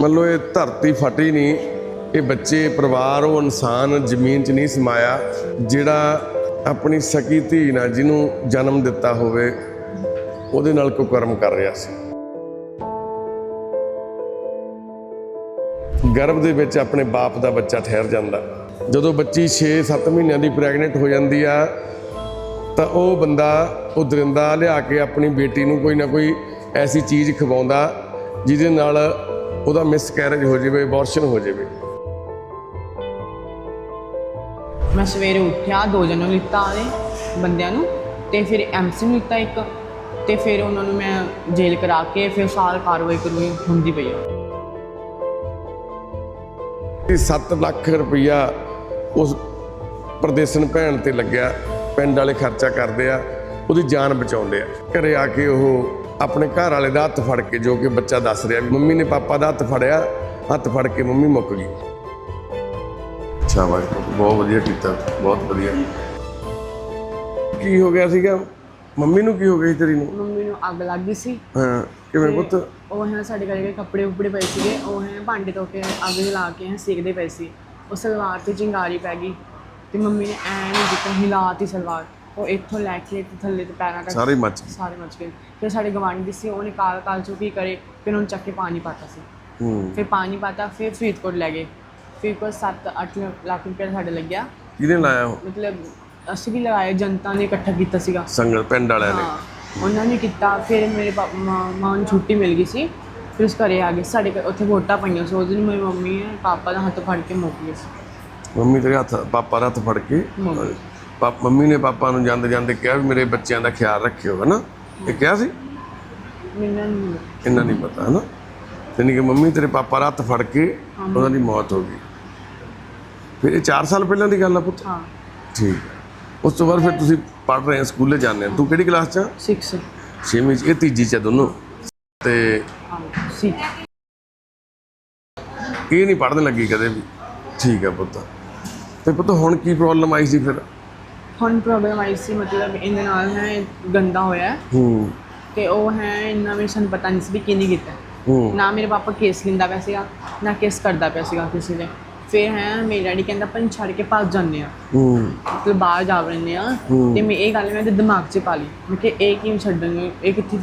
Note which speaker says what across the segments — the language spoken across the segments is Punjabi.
Speaker 1: ਮੰਨ ਲਓ ਇਹ ਧਰਤੀ ਫਟੀ ਨਹੀਂ, ਇਹ ਬੱਚੇ, ਪਰਿਵਾਰ, ਉਹ ਇਨਸਾਨ ਜ਼ਮੀਨ 'ਚ ਨਹੀਂ ਸਮਾਇਆ ਜਿਹੜਾ ਆਪਣੀ ਸਕੀ ਧੀ ਨਾਲ ਜਿਹਨੂੰ ਜਨਮ ਦਿੱਤਾ ਹੋਵੇ, ਉਹਦੇ ਨਾਲ ਕੋਈ ਕਰਮ ਕਰ ਰਿਹਾ ਸੀ। ਗਰਭ ਦੇ ਵਿੱਚ ਆਪਣੇ ਬਾਪ ਦਾ ਬੱਚਾ ਠਹਿਰ ਜਾਂਦਾ। ਜਦੋਂ ਬੱਚੀ 6-7 ਮਹੀਨਿਆਂ ਦੀ ਪ੍ਰੈਗਨੈਂਟ ਹੋ ਜਾਂਦੀ ਆ, ਤਾਂ ਉਹ ਬੰਦਾ ਉਹ ਦਰਿੰਦਾ ਲਿਆ ਕੇ ਆਪਣੀ ਬੇਟੀ ਨੂੰ ਕੋਈ ਨਾ ਕੋਈ ਐਸੀ ਚੀਜ਼ ਖਵਾਉਂਦਾ, ਜਿਹਦੇ ਨਾਲ ਉਹਦਾ ਮਿਸਕੈਰੇਜ ਹੋ ਜਾਵੇ ਅਬੋਰਸ਼ਨ ਹੋ ਜਾਵੇ।
Speaker 2: ਮੈਂ ਸਵੇਰੇ ਉੱਠਿਆ ਦੋ ਜਣੋਂ ਲਿੱਤਾ ਉਹਦੇ ਬੰਦਿਆਂ ਨੂੰ ਤੇ ਫਿਰ ਐਮਸੀ ਨੂੰ ਲਿੱਤਾ ਇੱਕ ਤੇ ਫਿਰ ਉਹਨਾਂ ਨੂੰ ਮੈਂ ਜੇਲ੍ਹ ਕਰਾ ਕੇ ਫਿਰ ਸਾਲ ਕਾਰਵਾਈ ਕਰੂਈ ਹੁੰਦੀ ਪਈ ਆ।
Speaker 1: ਇਹ 7 ਲੱਖ ਰੁਪਈਆ ਉਸ ਪ੍ਰਦੇਸਨ ਭੈਣ ਤੇ ਲੱਗਿਆ ਪਿੰਡ ਵਾਲੇ ਖਰਚਾ ਕਰਦੇ ਆ ਉਹਦੀ ਜਾਨ ਬਚਾਉਂਦੇ ਆ। ਘਰੇ ਆ ਕੇ ਉਹ ਆਪਣੇ ਘਰ ਵਾਲੇ ਦਾ ਹੱਥ ਫੜ ਕੇ ਜੋ ਕਿ ਬੱਚਾ ਦੱਸ ਰਿਹਾ ਵੀ ਮੰਮੀ ਨੇ ਪਾਪਾ ਦਾ ਹੱਥ ਫੜਿਆ ਹੱਥ ਫੜ ਕੇ ਮੰਮੀ ਮੁੱਕ ਗਈ। ਸ਼ਾਬਾਸ਼ ਬਹੁਤ ਵਧੀਆ ਕੀਤਾ ਬਹੁਤ ਵਧੀਆ। ਕੀ ਹੋ ਗਿਆ ਸੀਗਾ? ਮੰਮੀ ਨੂੰ ਕੀ ਹੋ ਗਿਆ ਸੀ ਤੇਰੀ ਨੂੰ?
Speaker 2: ਮੰਮੀ ਨੂੰ ਅੱਗ ਲੱਗ ਗਈ ਸੀ।
Speaker 1: ਹਾਂ ਕਿਵੇਂ ਪੁੱਤ?
Speaker 2: ਉਹ ਹੈ ਸਾਡੇ ਘਰੇ ਦੇ ਕੱਪੜੇ ਉੱਪੜੇ ਪਏ ਸੀਗੇ ਉਹ ਹੈ ਭਾਂਡੇ ਧੋ ਕੇ ਅੱਗ ਜਲਾ ਕੇ ਹੈ ਸੇਕਦੇ ਪਏ ਸੀ। ਉਹ ਸਲਵਾਰ ਤੇ ਚਿੰਗਾਰੀ ਪੈ ਗਈ। ਤੇ ਮੰਮੀ ਨੇ ਐਂ ਨਹੀਂ ਦਿੱਤਾ ਹਿਲਾਤੀ ਸਲਵਾਰ। ਉਹ ਇੱਥੋਂ ਲੈ ਕੇ ਤੇ ਥੱਲੇ ਤੇ ਪੈਰਾਂ ਤੱਕ
Speaker 1: ਸਾਰੇ ਮੱਚ ਗਏ।
Speaker 2: ਸਾਰੇ ਮਚ ਗਏ। ਫਿਰ ਸਾਡੇ ਗਵਾਂਢੀ ਸੀ ਉਹਨੇ ਕਾਲ ਕਾਲ ਚੋਂ ਕੀ ਕਰੇ ਫਿਰ ਉਹਨੂੰ ਚੱਕ ਕੇ ਪਾਣੀ ਪਾਤਾ ਸੀ।
Speaker 1: ਹੂੰ।
Speaker 2: ਫਿਰ ਪਾਣੀ ਪਾਤਾ ਫਿਰ ਫਰੀਦਕੋਟ ਲੈ ਗਏ। ਫਿਰ ਕੋਈ 7-8 ਲੱਖ ਰੁਪਏ ਸਾਡੇ ਲੱਗਿਆ।
Speaker 1: ਕਿਹਨੇ ਲਾਇਆ ਉਹ?
Speaker 2: ਮਤਲਬ ਅਸੀਂ ਵੀ ਲਗਾਇਆ ਜਨਤਾ ਨੇ ਇਕੱਠਾ ਕੀਤਾ ਸੀਗਾ।
Speaker 1: ਸੰਗਤ ਪਿੰਡ ਵਾਲਿਆਂ ਨੇ।
Speaker 2: ਹਾਂ ਉਹਨਾਂ ਨੇ ਕੀਤਾ। ਫਿਰ ਮੇਰੇ ਪਾ- ਮਾਂ ਮਾਂ ਨੂੰ ਛੁੱਟੀ ਮਿਲ ਗਈ ਸੀ। ਫਿਰ ਉਸ ਘਰੇ ਆ ਗਏ। ਸਾਡੇ ਘਰ ਉੱਥੇ ਵੋਟਾਂ ਪਈਆਂ ਸੀ। ਉਸ ਦਿਨ ਮੇਰੀ ਮੰਮੀ ਨੇ ਪਾਪਾ ਦਾ ਹੱਥ ਫੜ ਕੇ ਮੁੱਕ ਗਏ ਸੀ।
Speaker 1: ਮੰਮੀ ਤੇਰੇ ਹੱਥ ਪਾਪਾ ਦਾ ਹੱਥ ਫੜ ਕੇ?
Speaker 2: ਮੁੱਕ ਗਏ।
Speaker 1: ਪਾਪ ਮੰਮੀ ਨੇ ਪਾਪਾ ਨੂੰ ਜਾਂਦੇ ਜਾਂਦੇ ਕਿਹਾ ਵੀ ਮੇਰੇ ਬੱਚਿਆਂ ਦਾ ਖਿਆਲ ਰੱਖਿਓ ਹਨਾ? ਇਹ ਕਿਹਾ ਸੀ?
Speaker 2: ਮੈਨੂੰ ਨਹੀਂ
Speaker 1: ਇੰਨਾ ਨਹੀਂ ਪਤਾ ਹਨਾ? ਯਾਨੀ ਕਿ ਮੰਮੀ ਤੇਰੇ ਪਾਪਾ ਦਾ ਹੱਥ ਫੜ ਕੇ ਉਹਨਾਂ ਦੀ ਮੌਤ ਹੋ ਗਈ। ਫਿਰ ਇਹ 4 ਸਾਲ ਪਹਿਲਾਂ ਦੀ ਗੱਲ ਆ ਪੁੱਤ?
Speaker 2: ਹਾਂ।
Speaker 1: ਠੀਕ ਉਸ ਤੋਂ ਬਾਅਦ ਫਿਰ ਤੁਸੀਂ ਪੜ੍ਹ ਰਹੇ ਹੋ ਸਕੂਲੇ ਜਾਂਦੇ ਹੋ। ਤੂੰ ਕਿਹੜੀ ਕਲਾਸ 'ਚ
Speaker 2: 6
Speaker 1: ਛੇਵੀਂ 'ਚ। ਇਹ ਤੀਜੀ 'ਚ ਆ ਦੋਨੋਂ। ਤੇ
Speaker 2: ਸੀ
Speaker 1: ਇਹ ਨਹੀਂ ਪੜ੍ਹਨ ਲੱਗੀ ਕਦੇ ਵੀ? ਠੀਕ ਹੈ ਪੁੱਤ। ਤੇ ਪੁੱਤ ਹੁਣ ਕੀ ਪ੍ਰੋਬਲਮ ਆਈ ਸੀ ਫਿਰ?
Speaker 2: ਹੁਣ ਪ੍ਰੋਬਲਮ ਆਈ ਸੀ ਮਤਲਬ ਇਹਦੇ ਨਾਲ ਹੈ ਗੰਦਾ ਹੋਇਆ ਹੈ।
Speaker 1: ਹੂੰ।
Speaker 2: ਤੇ ਉਹ ਹੈ ਇੰਨਾ ਵੀ ਸਾਨੂੰ ਪਤਾ ਨਹੀਂ ਸੀ ਵੀ ਕਿਹਨੇ ਕੀਤਾ
Speaker 1: ਹੂੰ।
Speaker 2: ਨਾ ਮੇਰੇ ਪਾਪਾ ਕੇਸ ਲਿੰਦਾ ਪਿਆ ਸੀਗਾ ਨਾ ਕੇਸ ਕਰਦਾ ਪਿਆ ਸੀਗਾ ਕਿਸੇ ਦੇ। ਫਿਰ ਹੈ ਮੇਰੇ ਡੈਡੀ ਕਹਿੰਦਾ ਆਪਾਂ ਇਹਨੂੰ ਛੱਡ ਕੇ ਭੱਜ ਜਾਂਦੇ ਆ
Speaker 1: ਹੂੰ।
Speaker 2: ਮਤਲਬ ਬਾਹਰ ਜਾ ਵੜਨੇ ਆ ਤੇ ਮੈਂ ਇਹ ਗੱਲ ਮੈਂ ਤੇ ਦਿਮਾਗ 'ਚ ਪਾ ਲਈ। ਮੈਂ ਕਿ ਇਹ ਕਿਉਂ ਛੱਡਣਗੇ? ਇਹ ਕਿੱਥੇ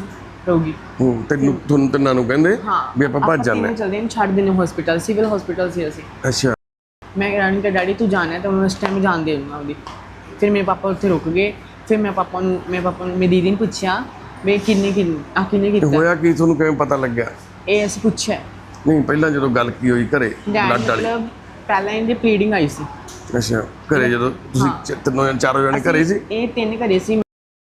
Speaker 2: ਰਹੂਗੀ?
Speaker 1: ਹੂੰ ਤੈਨੂੰ ਤੁਹਾਨੂੰ ਤਿੰਨਾਂ ਨੂੰ ਕਹਿੰਦੇ
Speaker 2: ਹਾਂ
Speaker 1: ਵੀ ਆਪਾਂ ਭੱਜ ਜਾਂਦੇ
Speaker 2: ਤਿੰਨੇ ਚਲਦੇ ਹਾਂ ਛੱਡ ਦੇਣੇ ਹਸਪੀਟਲ ਸਿਵਲ ਹਸਪੀਟਲ ਸੀ ਅਸੀਂ।
Speaker 1: ਅੱਛਾ।
Speaker 2: ਮੈਂ ਰਾਣੀ ਤੇ ਡੈਡੀ ਤੂੰ ਜਾਣਾ ਹੈ ਤਾਂ ਮੈਂ ਉਸ ਟਾਈਮ ਜਾਣ ਦੇ ਉਹਦੀ ਫਿਰ ਮੇਰੇ ਪਾਪਾ ਉੱਥੇ ਰੁਕ ਗਏ ਫਿਰ ਮੈਂ ਪਾਪਾ ਨੂੰ ਮੇਰੇ ਪਾਪਾ ਨੂੰ ਮੇਰੀ ਦੀਦੀ ਨੇ ਪੁੱਛਿਆ ਵੀ ਕਿੰਨੇ ਕਿੰਨੇ ਆ ਕਿੰਨੇ
Speaker 1: ਤੇ
Speaker 2: ਕੀਤਾ
Speaker 1: ਹੋਇਆ ਕੀ ਤੁਹਾਨੂੰ ਕਿਵੇਂ ਪਤਾ ਲੱਗਿਆ
Speaker 2: ਇਹ ਅਸੀਂ ਪੁੱਛਿਆ
Speaker 1: ਨਹੀਂ ਪਹਿਲਾਂ ਜਦੋਂ ਗੱਲ ਕੀ ਹੋਈ ਘਰੇ
Speaker 2: ਡੈਡ
Speaker 1: ਬਲੱਡ ਵਾਲੀ
Speaker 2: ਮਤਲਬ ਪਹਿਲਾਂ ਇਹਦੀ ਪਲੀਡਿੰਗ ਆਈ ਸੀ
Speaker 1: ਅੱਛਾ ਘਰੇ ਜਦੋਂ ਤੁਸੀਂ ਚ- ਤਿੰਨੋਂ ਜਣੇ ਚਾਰੋਂ ਜਣੇ ਘਰੇ ਸੀ
Speaker 2: ਇਹ ਤਿੰਨ ਘਰੇ ਸੀ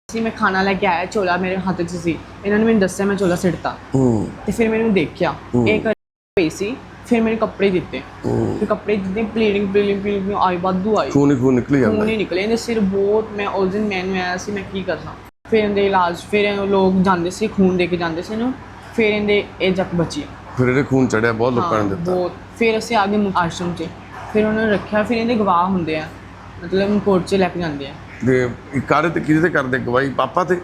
Speaker 2: ਸੀ ਮੈਂ ਖਾਣਾ ਲੈ ਕੇ ਆਇਆ ਚੋਲਾ ਮੇਰੇ ਹੱਥ 'ਚ ਸੀ ਇਹਨਾਂ ਨੇ ਮੈਨੂੰ ਦੱਸਿਆ ਮੈਂ ਚੋਲਾ ਸਿੱਟਤਾ
Speaker 1: ਹੂੰ
Speaker 2: ਤੇ ਫਿਰ ਮੈਨੂੰ ਦੇਖਿਆ ਇਹ ਘਰੇ ਪਈ ਸੀ ਫਿਰ ਮੇਰੇ ਕੱਪੜੇ ਦਿੱਤੇ। ਫਿਰ ਕੱਪੜੇ ਦਿੱਤੇ ਬਲੀਡਿੰਗ ਬਲੀਡਿੰਗ ਬਲੀਡਿੰਗ ਆਈ ਵਾਧੂ ਆਈ
Speaker 1: ਖੂਨ ਹੀ ਖੂਨ ਨਿਕਲ ਜਾਂਦਾ।
Speaker 2: ਖੂਨ ਨਿਕਲੇ ਇਹਦੇ ਸਿਰ ਬਹੁਤ ਮੈਂ ਉਸ ਦਿਨ ਮੈਨੂੰ ਆਇਆ ਸੀ ਮੈਂ ਕੀ ਕਰਨਾ। ਫਿਰ ਇਹਦੇ ਇਲਾਜ ਫਿਰ ਲੋਕ ਜਾਂਦੇ ਸੀ ਖੂਨ ਦੇ ਕੇ ਜਾਂਦੇ ਸੀ ਇਹਨੂੰ। ਫਿਰ ਇਹਦੇ ਇਹ ਜੱਕ ਬਚੀ।
Speaker 1: ਫਿਰ ਇਹਦੇ ਖੂਨ ਚੜਿਆ ਬਹੁਤ ਲੋਕਾਂ ਨੇ ਦਿੱਤਾ।
Speaker 2: ਬਹੁਤ। ਫਿਰ ਅਸੀਂ ਆ ਗਏ ਮੁ- ਆਸ਼ਰਮ 'ਚ। ਫਿਰ ਉਹਨਾਂ ਨੇ ਰੱਖਿਆ ਫਿਰ ਇਹਦੇ ਗਵਾਹ ਹੁੰਦੇ ਆ। ਮਤਲਬ ਕੋਰਟ 'ਚ ਲੈ ਕੇ ਜਾਂਦੇ ਆ।
Speaker 1: ਤੇ ਕਾਰੇ ਤੇ ਕਿਹਦੇ ਤੇ ਕਰਦੇ ਗਵਾਹੀ? ਪਾਪਾ ਤੇ?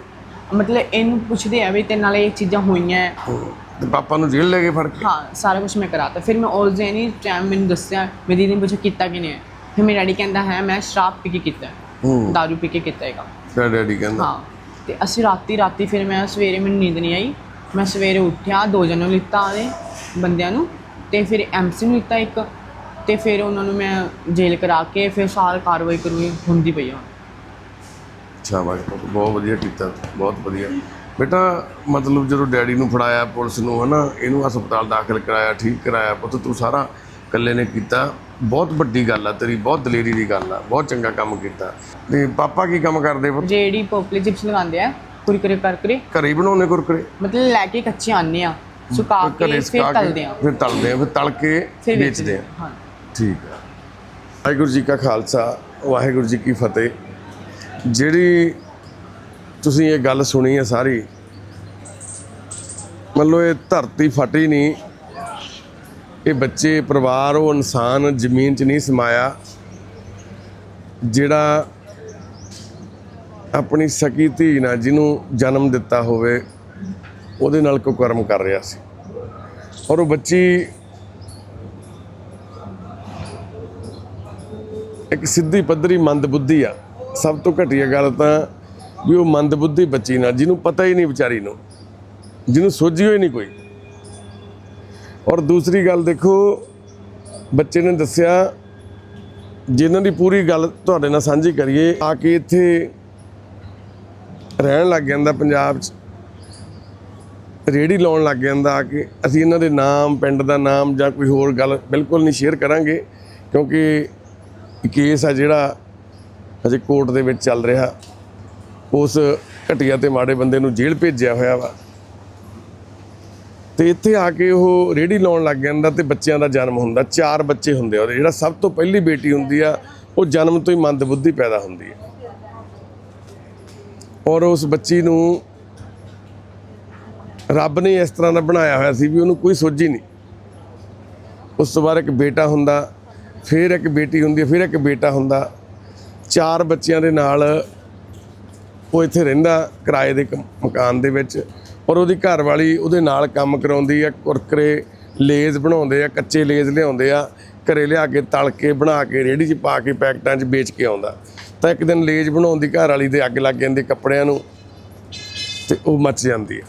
Speaker 2: ਮਤਲਬ ਇਹਨੂੰ ਪੁੱਛਦੇ ਆ ਵੀ ਤੇ ਨਾਲੇ ਇਹ ਚੀਜ਼ਾਂ ਹੋਈਆਂ।
Speaker 1: ਤੇ ਪਾਪਾ ਨੂੰ ਜੇਲ੍ਹ ਲੈ ਕੇ ਫੜ ਕੇ?
Speaker 2: ਹਾਂ ਸਾਰਾ ਕੁਝ ਮੈਂ ਕਰਾਤਾ। ਫਿਰ ਮੈਂ ਉਸ ਦਿਨ ਹੀ ਟਾਈਮ ਮੈਨੂੰ ਦੱਸਿਆ ਮੇਰੀ ਦੀਦੀ ਨੇ ਪੁੱਛਿਆ ਕੀਤਾ ਕਿ ਨਹੀਂ ਹੈ? ਫਿਰ ਮੇਰਾ ਡੈਡੀ ਕਹਿੰਦਾ ਹੈ ਮੈਂ ਸ਼ਰਾਬ ਪੀ ਕੇ ਕੀਤਾ ਹੈ।
Speaker 1: ਹੂੰ।
Speaker 2: ਦਾਰੂ ਪੀ ਕੇ ਕੀਤਾ ਹੈਗਾ।
Speaker 1: ਤੇਰਾ ਡੈਡੀ ਕਹਿੰਦਾ।
Speaker 2: ਹਾਂ ਤੇ ਅਸੀਂ ਰਾਤੀ ਰਾਤੀ ਫਿਰ ਮੈਂ ਸਵੇਰੇ ਮੈਨੂੰ ਨੀਂਦ ਨਹੀਂ ਆਈ। ਮੈਂ ਸਵੇਰੇ ਉੱਠਿਆ ਦੋ ਜਣੋਂ ਲਿੱਤਾ ਉਹਦੇ ਬੰਦਿਆਂ ਨੂੰ ਤੇ ਫਿਰ ਐਮਸੀ ਨੂੰ ਲਿੱਤਾ ਇੱਕ ਤੇ ਫਿਰ ਉਹਨਾਂ ਨੂੰ ਮੈਂ ਜੇਲ੍ਹ ਕਰਾ ਕੇ ਫਿਰ ਸਾਲ ਕਾਰਵਾਈ ਕਰੂਈ ਹੁੰਦੀ ਪਈ ਆ।
Speaker 1: ਸ਼ਾਬਾਸ਼ ਪੁੱਤ, ਬਹੁਤ ਵਧੀਆ ਕੀਤਾ ਬਹੁਤ ਵਧੀਆ। ਬੇਟਾ ਮਤਲਬ ਜਦੋਂ ਡੈਡੀ ਨੂੰ ਫੜਾਇਆ ਪੁਲਿਸ ਨੂੰ ਹਨਾ ਇਹਨੂੰ ਹਸਪਤਾਲ ਦਾਖਲ ਕਰਾਇਆ ਠੀਕ ਕਰਾਇਆ ਪੁੱਤ ਤੂੰ ਸਾਰਾ ਇਕੱਲੇ ਨੇ ਕੀਤਾ। ਬਹੁਤ ਵੱਡੀ ਗੱਲ ਆ ਤੇਰੀ ਬਹੁਤ ਦਲੇਰੀ ਦੀ ਗੱਲ ਆ ਬਹੁਤ ਚੰਗਾ ਕੰਮ ਕੀਤਾ। ਤੇ ਪਾਪਾ ਕੀ ਕੰਮ ਕਰਦੇ ਪੁੱਤ?
Speaker 2: ਜਿਹੜੀ ਪੋਪਲੇ ਚਿਪਸ ਲਗਾਉਂਦੇ ਆ ਕੁਰਕਰੇ ਕਰਕਰੇ।
Speaker 1: ਘਰੇ ਹੀ ਬਣਾਉਣੇ ਕੁਰਕਰੇ?
Speaker 2: ਮਤਲਬ ਲੈ ਕੇ ਕੱਚੇ ਆਨੇ ਆ ਸੁਕਾ ਕੇ ਫਿਰ ਤਲਦੇ ਆ।
Speaker 1: ਫਿਰ ਤਲਦੇ ਆ ਫਿਰ ਤਲ ਕੇ ਵੇਚਦੇ ਆ।
Speaker 2: ਹਾਂ।
Speaker 1: ਠੀਕ ਆ। ਵਾਹਿਗੁਰੂ ਜੀ ਕਾ ਖਾਲਸਾ ਵਾਹਿਗੁਰੂ ਜੀ ਕੀ ਫਤਿਹ। ਜਿਹੜੀ ਤੁਸੀਂ ਇਹ ਗੱਲ ਸੁਣੀ ਹੈ ਸਾਰੀ ਮੰਨ ਲਓ ਇਹ ਧਰਤੀ ਫਟੀ ਨਹੀਂ, ਇਹ ਬੱਚੇ, ਪਰਿਵਾਰ, ਉਹ ਇਨਸਾਨ ਜ਼ਮੀਨ 'ਚ ਨਹੀਂ ਸਮਾਇਆ, ਜਿਹੜਾ ਆਪਣੀ ਸਕੀ ਧੀ ਨਾਲ ਜਿਹਨੂੰ ਜਨਮ ਦਿੱਤਾ ਹੋਵੇ, ਉਹਦੇ ਨਾਲ ਕੋ ਕਰਮ ਕਰ ਰਿਹਾ ਸੀ। ਔਰ ਉਹ ਬੱਚੀ ਇੱਕ ਸਿੱਧੀ ਪੱਧਰੀ ਮੰਦ ਬੁੱਧੀ ਆ। ਸਭ ਤੋਂ ਘਟੀਆ ਗੱਲ ਤਾਂ ਵੀ ਉਹ ਮੰਦ ਬੁੱਧੀ ਬੱਚੀ ਨਾਲ, ਜਿਹਨੂੰ ਪਤਾ ਹੀ ਨਹੀਂ ਵਿਚਾਰੀ ਨੂੰ। ਜਿਹਨੂੰ ਸੋਝੀ ਹੋਈ ਨਹੀਂ ਕੋਈ। ਔਰ ਦੂਸਰੀ ਗੱਲ ਦੇਖੋ, ਬੱਚੇ ਨੇ ਦੱਸਿਆ, ਜਿਨ੍ਹਾਂ ਦੀ ਪੂਰੀ ਗੱਲ ਤੁਹਾਡੇ ਨਾਲ ਸਾਂਝੀ ਕਰੀਏ, ਆ ਕੇ ਇੱਥੇ ਰਹਿਣ ਲੱਗ ਜਾਂਦਾ ਪੰਜਾਬ 'ਚ। ਰੇੜੀ ਲਾਉਣ ਲੱਗ ਜਾਂਦਾ ਆ ਕੇ। ਅਸੀਂ ਇਹਨਾਂ ਦੇ ਨਾਮ, ਪਿੰਡ ਦਾ ਨਾਮ ਜਾਂ ਕੋਈ ਹੋਰ ਗੱਲ ਬਿਲਕੁਲ ਨਹੀਂ ਸ਼ੇਅਰ ਕਰਾਂਗੇ, ਕਿਉਂਕਿ ਕੇਸ ਆ ਜਿਹੜਾ ਅਜੇ ਕੋਰਟ ਦੇ ਵਿੱਚ ਚੱਲ ਰਿਹਾ। ਉਸ ਘਟੀਆ ਤੇ ਮਾੜੇ ਬੰਦੇ ਨੂੰ ਜੇਲ੍ਹ ਭੇਜਿਆ ਹੋਇਆ ਵਾ। ਤੇ ਇੱਥੇ ਆ ਕੇ ਉਹ ਰੇੜੀ ਲਾਉਣ ਲੱਗ ਜਾਂਦਾ ਤੇ ਬੱਚਿਆਂ ਦਾ ਜਨਮ ਹੁੰਦਾ। ਚਾਰ ਬੱਚੇ ਹੁੰਦੇ ਆ ਉਹਦੇ। ਜਿਹੜਾ ਸਭ ਤੋਂ ਪਹਿਲੀ ਬੇਟੀ ਹੁੰਦੀ ਆ, ਉਹ ਜਨਮ ਤੋਂ ਹੀ ਮੰਦਬੁੱਧੀ ਪੈਦਾ ਹੁੰਦੀ ਹੈ ਔਰ ਉਸ ਬੱਚੀ ਨੂੰ ਰੱਬ ਨੇ ਇਸ ਤਰ੍ਹਾਂ ਦਾ ਬਣਾਇਆ ਹੋਇਆ ਸੀ ਵੀ ਉਹਨੂੰ ਕੋਈ ਸੋਝੀ ਨਹੀਂ। ਉਸ ਤੋਂ ਬਾਅਦ ਇੱਕ ਬੇਟਾ ਹੁੰਦਾ, ਫਿਰ ਇੱਕ ਬੇਟੀ ਹੁੰਦੀ ਹੈ ਫਿਰ ਇੱਕ ਬੇਟਾ ਹੁੰਦਾ। ਚਾਰ ਬੱਚਿਆਂ ਦੇ ਨਾਲ ਉਹ ਇੱਥੇ ਰਹਿੰਦਾ ਕਿਰਾਏ ਦੇ ਕ- ਮਕਾਨ ਦੇ ਵਿੱਚ। ਔਰ ਉਹਦੀ ਘਰ ਵਾਲੀ ਉਹਦੇ ਨਾਲ ਕੰਮ ਕਰਾਉਂਦੀ ਆ, ਕੁਰਕਰੇ ਲੇਜ਼ ਬਣਾਉਂਦੇ ਆ, ਕੱਚੇ ਲੇਜ਼ ਲਿਆਉਂਦੇ ਆ, ਘਰੇ ਲਿਆ ਕੇ ਤਲ ਕੇ ਬਣਾ ਕੇ ਰੇਹੜੀ 'ਚ ਪਾ ਕੇ ਪੈਕਟਾਂ 'ਚ ਵੇਚ ਕੇ ਆਉਂਦਾ। ਤਾਂ ਇੱਕ ਦਿਨ ਲੇਜ਼ ਬਣਾਉਣ ਦੀ ਘਰ ਵਾਲੀ ਦੇ ਅੱਗ ਲੱਗ ਜਾਂਦੀ ਕੱਪੜਿਆਂ ਨੂੰ ਤੇ ਉਹ ਮੱਚ ਜਾਂਦੀ ਹੈ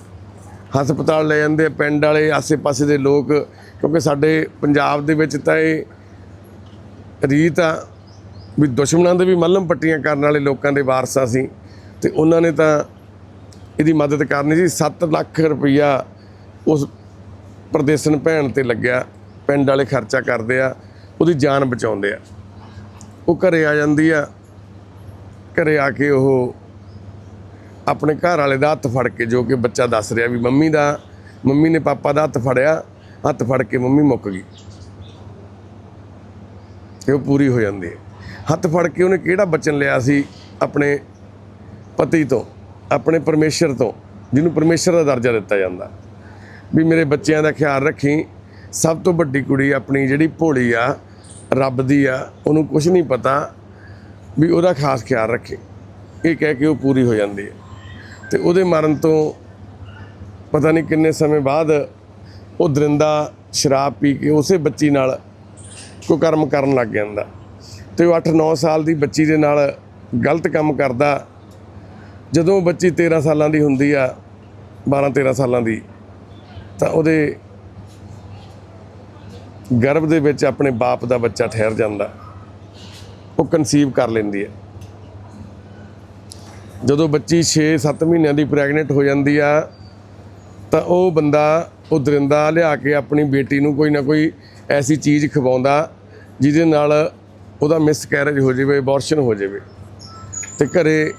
Speaker 1: ਹਸਪਤਾਲ ਲੈ ਜਾਂਦੇ ਆ, ਪਿੰਡ ਵਾਲੇ, ਆਸੇ-ਪਾਸੇ ਦੇ ਲੋਕ, ਕਿਉਂਕਿ ਸਾਡੇ ਪੰਜਾਬ ਦੇ ਵਿੱਚ ਤਾਂ ਇਹ ਰੀਤ ਆ ਵੀ ਦੁਸ਼ਮਣਾਂ ਦੇ ਵੀ ਮੱਲਮ ਪੱਟੀਆਂ ਕਰਨ ਵਾਲੇ ਲੋਕਾਂ ਦੇ ਵਾਰਸਾਂ ਸੀ ਤੇ ਉਹਨਾਂ ਨੇ ਤਾਂ ਇਹਦੀ ਮਦਦ ਕਰਨੀ ਸੀ 7 ਲੱਖ ਰੁਪਈਆ ਉਸ ਪ੍ਰਦੇਸਨ ਭੈਣ ਤੇ ਲੱਗਿਆ। ਪਿੰਡ ਵਾਲੇ ਖਰਚਾ ਕਰਦੇ ਆ, ਉਹਦੀ ਜਾਨ ਬਚਾਉਂਦੇ ਆ। ਉਹ ਘਰੇ ਆ ਜਾਂਦੀ ਆ। ਘਰੇ ਆ ਕੇ ਉਹ ਆਪਣੇ ਘਰ ਵਾਲੇ ਦਾ ਹੱਥ ਫੜ ਕੇ, ਜੋ ਕਿ ਬੱਚਾ ਦੱਸ ਰਿਹਾ ਵੀ ਮੰਮੀ ਦਾ, ਮੰਮੀ ਨੇ ਪਾਪਾ ਦਾ ਹੱਥ ਫੜਿਆ, ਹੱਥ ਫੜ ਕੇ ਮੰਮੀ ਮੁੱਕ ਗਈ। ਤੇ ਉਹ ਪੂਰੀ ਹੋ ਜਾਂਦੀ ਹੈ। ਹੱਥ ਫੜ ਕੇ ਉਹਨੇ ਕਿਹੜਾ ਬਚਨ ਲਿਆ ਸੀ ਆਪਣੇ ਪਤੀ ਤੋਂ? ਆਪਣੇ ਪਰਮੇਸ਼ਰ ਤੋਂ, ਜਿਹਨੂੰ ਪਰਮੇਸ਼ਰ ਦਾ ਦਰਜਾ ਦਿੱਤਾ ਜਾਂਦਾ। ਵੀ ਮੇਰੇ ਬੱਚਿਆਂ ਦਾ ਖਿਆਲ ਰੱਖੀ, ਸਭ ਤੋਂ ਵੱਡੀ ਕੁੜੀ ਆਪਣੀ ਜਿਹੜੀ ਭੋਲੀ ਆ, ਰੱਬ ਦੀ ਆ, ਉਹਨੂੰ ਕੁਝ ਨਹੀਂ ਪਤਾ ਵੀ ਉਹਦਾ ਖਾਸ ਖਿਆਲ ਰੱਖੇ। ਇਹ ਕਹਿ ਕੇ ਉਹ ਪੂਰੀ ਹੋ ਜਾਂਦੀ ਹੈ। ਤੇ ਉਹਦੇ ਮਰਨ ਤੋਂ ਪਤਾ ਨਹੀਂ ਕਿੰਨੇ ਸਮੇਂ ਬਾਅਦ ਉਹ ਦਰਿੰਦਾ ਸ਼ਰਾਬ ਪੀ ਕੇ ਉਸੇ ਬੱਚੀ ਨਾਲ ਕੋਈ ਕਰਮ ਕਰਨ ਲੱਗ ਜਾਂਦਾ। ਤੇ ਉਹ 8-9 ਸਾਲ ਦੀ ਬੱਚੀ ਦੇ ਨਾਲ ਗਲਤ ਕੰਮ ਕਰਦਾ ਜਦੋਂ ਬੱਚੀ 13 ਸਾਲਾਂ ਦੀ ਹੁੰਦੀ ਆ 12-13 ਸਾਲਾਂ ਦੀ, ਤਾਂ ਉਹਦੇ ਗਰਭ ਦੇ ਵਿੱਚ ਆਪਣੇ ਬਾਪ ਦਾ ਬੱਚਾ ਠਹਿਰ ਜਾਂਦਾ। ਉਹ ਕਨਸੀਵ ਕਰ ਲੈਂਦੀ ਹੈ ਜਦੋਂ ਬੱਚੀ 6-7 ਮਹੀਨਿਆਂ ਦੀ ਪ੍ਰੈਗਨੈਂਟ ਹੋ ਜਾਂਦੀ ਆ, ਤਾਂ ਉਹ ਬੰਦਾ ਉਹ ਦਰਿੰਦਾ ਲਿਆ ਕੇ ਆਪਣੀ ਬੇਟੀ ਨੂੰ ਕੋਈ ਨਾ ਕੋਈ ਐਸੀ ਚੀਜ਼ ਖਵਾਉਂਦਾ, ਜਿਹਦੇ ਨਾਲ ਉਹਦਾ ਮਿਸਕੈਰੇਜ ਹੋ ਜਾਵੇ ਅਬੋਰਸ਼ਨ ਹੋ ਜਾਵੇ। ਤੇ ਘਰੇ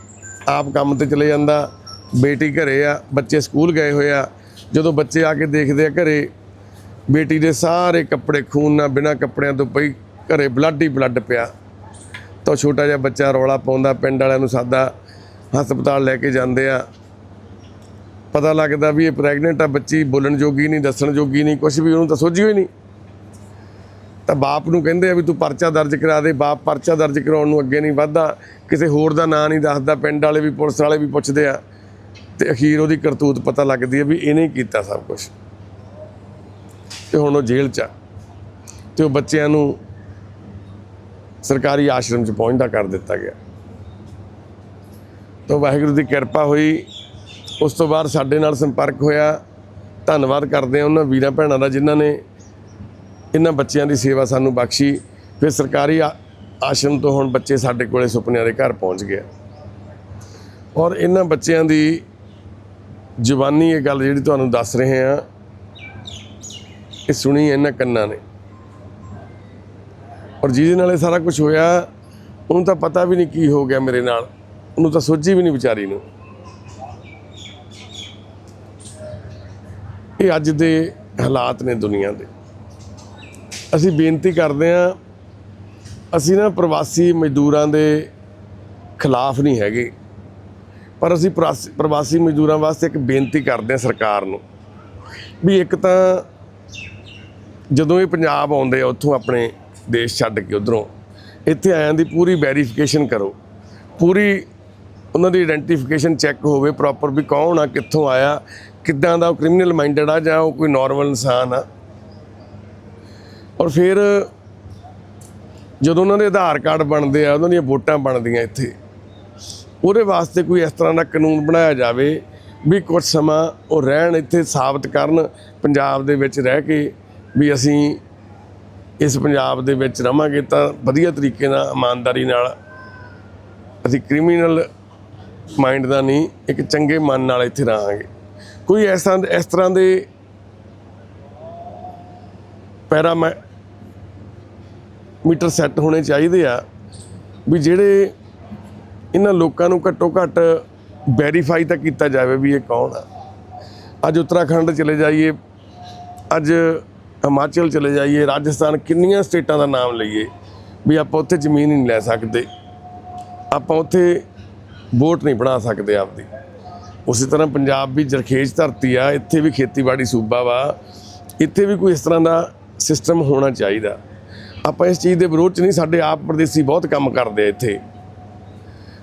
Speaker 1: ਆਪ ਕੰਮ ਤੇ ਚਲੇ ਜਾਂਦਾ, ਬੇਟੀ ਘਰੇ ਆ, ਬੱਚੇ ਸਕੂਲ ਗਏ ਹੋਏ ਆ। ਜਦੋਂ ਬੱਚੇ ਆ ਕੇ ਦੇਖਦੇ ਆ ਘਰੇ, ਬੇਟੀ ਦੇ ਸਾਰੇ ਕੱਪੜੇ ਖੂਨ ਨਾਲ ਬਿਨਾਂ ਕੱਪੜਿਆਂ ਤੋਂ ਪਈ, ਘਰੇ ਬਲੱਡ ਹੀ ਬਲੱਡ ਪਿਆ। ਤਾਂ ਉਹ ਛੋਟਾ ਜਿਹਾ ਬੱਚਾ ਰੌਲਾ ਪਾਉਂਦਾ, ਪਿੰਡ ਵਾਲਿਆਂ ਨੂੰ ਸਾਦਾ ਹਸਪਤਾਲ ਲੈ ਕੇ ਜਾਂਦੇ ਆ। ਪਤਾ ਲੱਗਦਾ ਵੀ ਇਹ ਪ੍ਰੈਗਨੈਂਟ ਆ ਬੱਚੀ, ਬੋਲਣ ਜੋਗੀ ਨਹੀਂ, ਦੱਸਣ ਜੋਗੀ ਨਹੀਂ ਕੁਝ ਵੀ ਉਹਨੂੰ ਤਾਂ ਸੋਝੀ ਹੋਈ ਨਹੀਂ। ਤਾਂ ਬਾਪ ਨੂੰ ਕਹਿੰਦੇ ਆ ਵੀ ਤੂੰ ਪਰਚਾ ਦਰਜ ਕਰਾ ਦੇ, ਬਾਪ ਪਰਚਾ ਦਰਜ ਕਰਾਉਣ ਨੂੰ ਅੱਗੇ ਨਹੀਂ ਵੱਧਦਾ, ਕਿਸੇ ਹੋਰ ਦਾ ਨਾਂ ਨਹੀਂ ਦੱਸਦਾ, ਪਿੰਡ ਵਾਲੇ ਵੀ, ਪੁਲਿਸ ਵਾਲੇ ਵੀ ਪੁੱਛਦੇ ਆ, ਤੇ ਅਖੀਰ ਉਹਦੀ ਕਰਤੂਤ ਪਤਾ ਲੱਗਦੀ ਹੈ ਵੀ ਇਹਨੇ ਕੀਤਾ ਸਭ ਕੁਝ ਤੇ ਹੁਣ ਉਹ ਜੇਲ੍ਹ 'ਚ ਆ, ਤੇ ਉਹ ਬੱਚਿਆਂ ਨੂੰ ਸਰਕਾਰੀ ਆਸ਼ਰਮ 'ਚ ਪਹੁੰਚਦਾ ਕਰ ਦਿੱਤਾ ਗਿਆ। ਤਾਂ ਵਾਹਿਗੁਰੂ ਦੀ ਕਿਰਪਾ ਹੋਈ, ਉਸ ਤੋਂ ਬਾਅਦ ਸਾਡੇ ਨਾਲ ਸੰਪਰਕ ਹੋਇਆ। ਧੰਨਵਾਦ ਕਰਦੇ ਹਾਂ ਉਹਨਾਂ ਵੀਰਾਂ ਭੈਣਾਂ ਦਾ ਜਿਨ੍ਹਾਂ ਨੇ ਇਹਨਾਂ ਬੱਚਿਆਂ ਦੀ ਸੇਵਾ ਸਾਨੂੰ ਬਖਸ਼ੀ। ਫਿਰ ਸਰਕਾਰੀ ਆ- ਆਸ਼ਰਮ ਤੋਂ ਹੁਣ ਬੱਚੇ ਸਾਡੇ ਕੋਲੇ ਸੁਪਨਿਆਂ ਦੇ ਘਰ ਪਹੁੰਚ ਗਏ। ਔਰ ਇਹਨਾਂ ਬੱਚਿਆਂ ਦੀ ਜ਼ੁਬਾਨੀ ਇਹ ਗੱਲ ਜਿਹੜੀ ਤੁਹਾਨੂੰ ਦੱਸ ਰਹੇ ਆ ਇਹ ਸੁਣੀ ਇਹਨਾਂ ਕੰਨਾਂ ਨੇ। ਔਰ ਜਿਹਦੇ ਨਾਲ ਇਹ ਸਾਰਾ ਕੁਝ ਹੋਇਆ, ਉਹਨੂੰ ਤਾਂ ਪਤਾ ਵੀ ਨਹੀਂ ਕੀ ਹੋ ਗਿਆ ਮੇਰੇ ਨਾਲ। ਉਹਨੂੰ ਤਾਂ ਸੋਝੀ ਵੀ ਨਹੀਂ ਵਿਚਾਰੀ ਨੂੰ। ਇਹ ਅੱਜ ਦੇ ਹਾਲਾਤ ਨੇ ਦੁਨੀਆ ਦੇ। ਅਸੀਂ ਬੇਨਤੀ ਕਰਦੇ ਹਾਂ, ਅਸੀਂ ਨਾ ਪ੍ਰਵਾਸੀ ਮਜ਼ਦੂਰਾਂ ਦੇ ਖਿਲਾਫ ਨਹੀਂ ਹੈਗੇ। ਪਰ ਅਸੀਂ ਪ੍ਰਵਾਸੀ ਪ੍ਰਵਾਸੀ ਮਜ਼ਦੂਰਾਂ ਵਾਸਤੇ ਇੱਕ ਬੇਨਤੀ ਕਰਦੇ ਹਾਂ ਸਰਕਾਰ ਨੂੰ ਵੀ ਇੱਕ ਤਾਂ ਜਦੋਂ ਇਹ ਪੰਜਾਬ ਆਉਂਦੇ ਆ, ਉੱਥੋਂ ਆਪਣੇ ਦੇਸ਼ ਛੱਡ ਕੇ ਉਧਰੋਂ, ਇੱਥੇ ਆਇਆਂ ਦੀ ਪੂਰੀ ਵੈਰੀਫਿਕੇਸ਼ਨ ਕਰੋ। ਪੂਰੀ ਉਹਨਾਂ ਦੀ ਆਇਡੈਂਟੀਫਿਕੇਸ਼ਨ ਚੈੱਕ ਹੋਵੇ ਪ੍ਰੋਪਰ ਵੀ ਕੌਣ ਆ, ਕਿੱਥੋਂ ਆਇਆ, ਕਿੱਦਾਂ ਦਾ ਉਹ ਕ੍ਰਿਮੀਨਲ ਮਾਈਂਡਡ ਆ ਜਾਂ ਉਹ ਕੋਈ ਨਾਰਮਲ ਇਨਸਾਨ ਆ। ਔਰ ਫਿਰ ਜਦੋਂ ਉਹਨਾਂ ਦੇ ਆਧਾਰ ਕਾਰਡ ਬਣਦੇ ਆ, ਉਹਨਾਂ ਦੀਆਂ ਵੋਟਾਂ ਬਣਦੀਆਂ ਇੱਥੇ, ਉਹਦੇ ਵਾਸਤੇ ਕੋਈ ਇਸ ਤਰ੍ਹਾਂ ਦਾ ਕਾਨੂੰਨ ਬਣਾਇਆ ਜਾਵੇ ਵੀ ਕੁਝ ਸਮਾਂ ਉਹ ਰਹਿਣ ਇੱਥੇ ਸਾਬਤ ਕਰਨ, ਪੰਜਾਬ ਦੇ ਵਿੱਚ ਰਹਿ ਕੇ ਵੀ ਅਸੀਂ ਇਸ ਪੰਜਾਬ ਦੇ ਵਿੱਚ ਰਵਾਂਗੇ ਤਾਂ ਵਧੀਆ ਤਰੀਕੇ ਨਾਲ, ਇਮਾਨਦਾਰੀ ਨਾਲ, ਅਸੀਂ ਕ੍ਰਿਮੀਨਲ ਮਾਈਂਡ ਦਾ ਨਹੀਂ, ਇੱਕ ਚੰਗੇ ਮਨ ਨਾਲ ਇੱਥੇ ਰਹਾਂਗੇ। ਕੋਈ ਐਸਾ ਇਸ ਤਰ੍ਹਾਂ ਦੇ ਪੈਰਾ ਮੀਟਰ ਸੈੱਟ ਹੋਣੇ ਚਾਹੀਦੇ ਆ ਵੀ ਜਿਹੜੇ ਇਹਨਾਂ ਲੋਕਾਂ ਨੂੰ ਘੱਟੋ ਘੱਟ ਵੈਰੀਫਾਈ ਤਾਂ ਕੀਤਾ ਜਾਵੇ ਵੀ ਇਹ ਕੌਣ ਆ। ਅੱਜ ਉੱਤਰਾਖੰਡ ਚਲੇ ਜਾਈਏ, ਅੱਜ ਹਿਮਾਚਲ ਚਲੇ ਜਾਈਏ, ਰਾਜਸਥਾਨ ਕਿੰਨੀਆਂ ਸਟੇਟਾਂ ਦਾ ਨਾਮ ਲਈਏ ਵੀ ਆਪਾਂ ਉੱਥੇ ਜ਼ਮੀਨ ਨਹੀਂ ਲੈ ਸਕਦੇ। ਆਪਾਂ ਉੱਥੇ ਵੋਟ ਨਹੀਂ ਬਣਾ ਸਕਦੇ ਆਪਦੀ। ਉਸੇ ਤਰ੍ਹਾਂ ਪੰਜਾਬ ਵੀ ਜਰਖੇਜ ਧਰਤੀ ਆ, ਇੱਥੇ ਵੀ ਖੇਤੀਬਾੜੀ ਸੂਬਾ ਵਾ। ਇੱਥੇ ਵੀ ਕੋਈ ਇਸ ਤਰ੍ਹਾਂ ਦਾ ਸਿਸਟਮ ਹੋਣਾ ਚਾਹੀਦਾ। ਆਪਾਂ ਇਸ ਚੀਜ਼ ਦੇ ਵਿਰੋਧ ਚ ਨਹੀਂ, ਸਾਡੇ ਆਪ ਪ੍ਰਦੇਸੀ ਬਹੁਤ ਕੰਮ ਕਰਦੇ ਆ ਇੱਥੇ।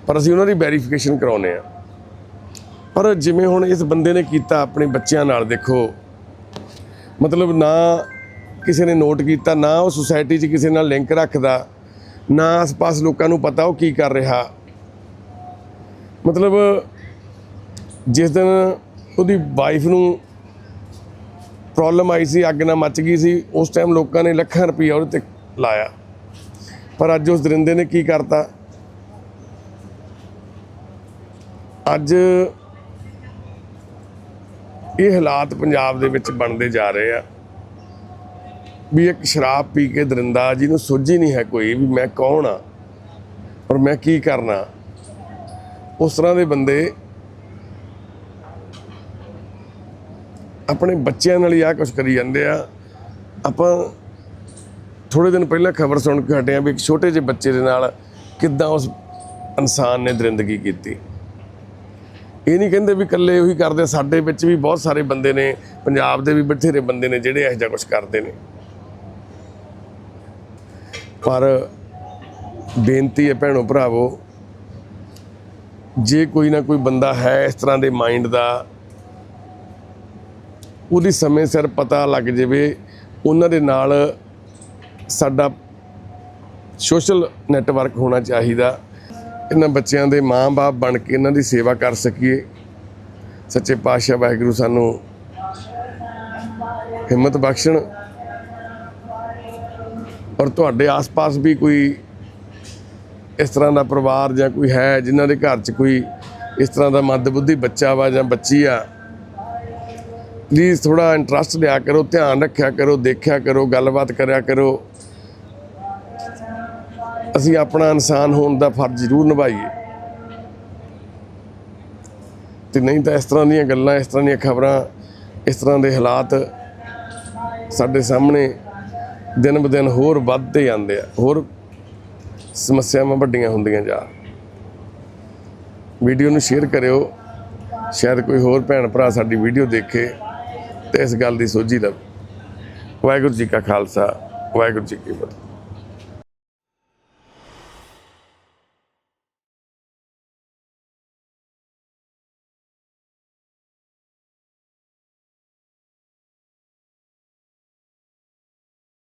Speaker 1: ਪਰ ਅਸੀਂ ਉਹਨਾਂ ਦੀ ਵੈਰੀਫਿਕੇਸ਼ਨ ਕਰਾਉਨੇ ਆ। ਪਰ ਜਿਵੇਂ ਹੁਣ ਇਸ ਬੰਦੇ ਨੇ ਕੀਤਾ ਆਪਣੇ ਬੱਚਿਆਂ ਨਾਲ, ਦੇਖੋ। ਮਤਲਬ ਨਾ ਕਿਸੇ ਨੇ ਨੋਟ ਕੀਤਾ, ਨਾ ਉਹ ਸੁਸਾਇਟੀ 'ਚ ਕਿਸੇ ਨਾਲ ਲਿੰਕ ਰੱਖਦਾ, ਨਾ ਆਸ-ਪਾਸ ਲੋਕਾਂ ਨੂੰ ਪਤਾ ਉਹ ਕੀ ਕਰ ਰਿਹਾ। ਮਤਲਬ ਜਿਸ ਦਿਨ ਉਹਦੀ ਵਾਈਫ ਨੂੰ ਪ੍ਰੋਬਲਮ ਆਈ ਸੀ, ਅੱਗ ਨਾਲ ਮੱਚ ਗਈ ਸੀ, ਉਸ ਟਾਈਮ ਲੋਕਾਂ ਨੇ ਲੱਖਾਂ ਰੁਪਈਆ ਉਹਦੇ ਤੇ ਲਾਇਆ। ਪਰ ਅੱਜ ਉਸ ਦਰਿੰਦੇ ਨੇ ਕੀ ਕਰਤਾ? ਅੱਜ ਇਹ ਹਾਲਾਤ ਪੰਜਾਬ ਦੇ ਵਿੱਚ ਬਣਦੇ ਜਾ ਰਹੇ ਆ ਵੀ ਇੱਕ ਸ਼ਰਾਬ ਪੀ ਕੇ ਦਰਿੰਦਾ ਜਿਹਨੂੰ ਸੋਝੀ ਨਹੀਂ ਹੈ ਕੋਈ ਵੀ ਮੈਂ ਕੌਣ ਆ ਔਰ ਮੈਂ ਕੀ ਕਰਨਾ? ਉਸ ਤਰ੍ਹਾਂ ਦੇ ਬੰਦੇ ਆਪਣੇ ਬੱਚਿਆਂ ਨਾਲ ਹੀ ਆ ਕੁਝ ਕਰੀ ਜਾਂਦੇ ਆ। ਆਪਾਂ ਥੋੜੇ ਦਿਨ ਪਹਿਲਾਂ ਖਬਰ ਸੁਣ ਕੇ ਹਟੇ ਆ ਵੀ ਇੱਕ ਛੋਟੇ ਜਿਹੇ ਬੱਚੇ ਦੇ ਨਾਲ ਕਿੱਦਾਂ ਉਸ ਇਨਸਾਨ ਨੇ ਦਰਿੰਦਗੀ ਕੀਤੀ। ਇਹ ਨਹੀਂ ਕਹਿੰਦੇ ਵੀ ਇਕੱਲੇ ਉਹੀ ਕਰਦੇ, ਸਾਡੇ ਵਿੱਚ ਵੀ ਬਹੁਤ ਸਾਰੇ ਬੰਦੇ ਨੇ, ਪੰਜਾਬ ਦੇ ਵੀ ਬਥੇਰੇ ਬੰਦੇ ਨੇ ਜਿਹੜੇ ਇਹੋ ਜਿਹਾ ਕੁਝ ਕਰਦੇ ਨੇ। ਪਰ ਬੇਨਤੀ ਹੈ ਭੈਣੋ ਭਰਾਵੋ, ਜੇ ਕੋਈ ਨਾ ਕੋਈ ਬੰਦਾ ਹੈ ਇਸ ਤਰ੍ਹਾਂ ਦੇ ਮਾਈਂਡ ਦਾ ਉਹਦੀ ਸਮੇਂ ਸਿਰ ਪਤਾ ਲੱਗ ਜਾਵੇ, ਉਹਨਾਂ ਦੇ ਨਾਲ ਸਾਡਾ ਸੋਸ਼ਲ ਨੈਟਵਰਕ ਹੋਣਾ ਚਾਹੀਦਾ। ਇਹਨਾਂ ਬੱਚਿਆਂ ਦੇ ਮਾਂ-ਬਾਪ ਬਣ ਕੇ ਇਹਨਾਂ ਦੀ ਸੇਵਾ ਕਰ ਸਕੀਏ। ਸੱਚੇ ਪਾਤਸ਼ਾਹ ਵਾਹਿਗੁਰੂ ਸਾਨੂੰ ਹਿੰਮਤ ਬਖਸ਼ਣ। ਔਰ ਤੁਹਾਡੇ ਆਸ-ਪਾਸ ਵੀ ਕੋਈ ਇਸ ਤਰ੍ਹਾਂ ਦਾ ਪਰਿਵਾਰ ਜਾਂ ਕੋਈ ਹੈ ਜਿਨ੍ਹਾਂ ਦੇ ਘਰ 'ਚ ਕੋਈ ਇਸ ਤਰ੍ਹਾਂ ਦਾ ਮੰਦਬੁੱਧੀ ਬੱਚਾ ਵਾ ਜਾਂ ਬੱਚੀ ਆ ਪਲੀਜ਼ ਥੋੜਾ ਇੰਟਰਸਟ ਲਿਆ ਕਰੋ, ਧਿਆਨ ਰੱਖਿਆ ਕਰੋ, ਦੇਖਿਆ ਕਰੋ, ਗੱਲਬਾਤ ਕਰਿਆ ਕਰੋ। ਅਸੀਂ ਆਪਣਾ ਇਨਸਾਨ ਹੋਣ ਦਾ ਫਰਜ਼ ਜ਼ਰੂਰ ਨਿਭਾਈਏ। ਤੇ ਨਹੀਂ ਤਾਂ ਇਸ ਤਰ੍ਹਾਂ ਦੀਆਂ ਗੱਲਾਂ, ਇਸ ਤਰ੍ਹਾਂ ਦੀਆਂ ਖਬਰਾਂ, ਇਸ ਤਰ੍ਹਾਂ ਦੇ ਹਾਲਾਤ ਸਾਡੇ ਸਾਹਮਣੇ ਦਿਨ ਬ ਦਿਨ ਹੋਰ ਵੱਧਦੇ ਜਾਂਦੇ ਆ, ਹੋਰ ਸਮੱਸਿਆਵਾਂ ਵੱਡੀਆਂ ਹੁੰਦੀਆਂ ਜਾ। ਵੀਡੀਓ ਨੂੰ ਸ਼ੇਅਰ ਕਰਿਓ, ਸ਼ਾਇਦ ਕੋਈ ਹੋਰ ਭੈਣ ਭਰਾ ਸਾਡੀ ਵੀਡੀਓ ਦੇਖੇ। ਤੇ ਇਸ ਗੱਲ ਦੀ ਸੋਝੀ ਲਵੇ ਵਾਹਿਗੁਰੂ ਜੀ ਕਾ ਖਾਲਸਾ ਵਾਹਿਗੁਰੂ ਜੀ ਕੀ ਫਤਿਹ।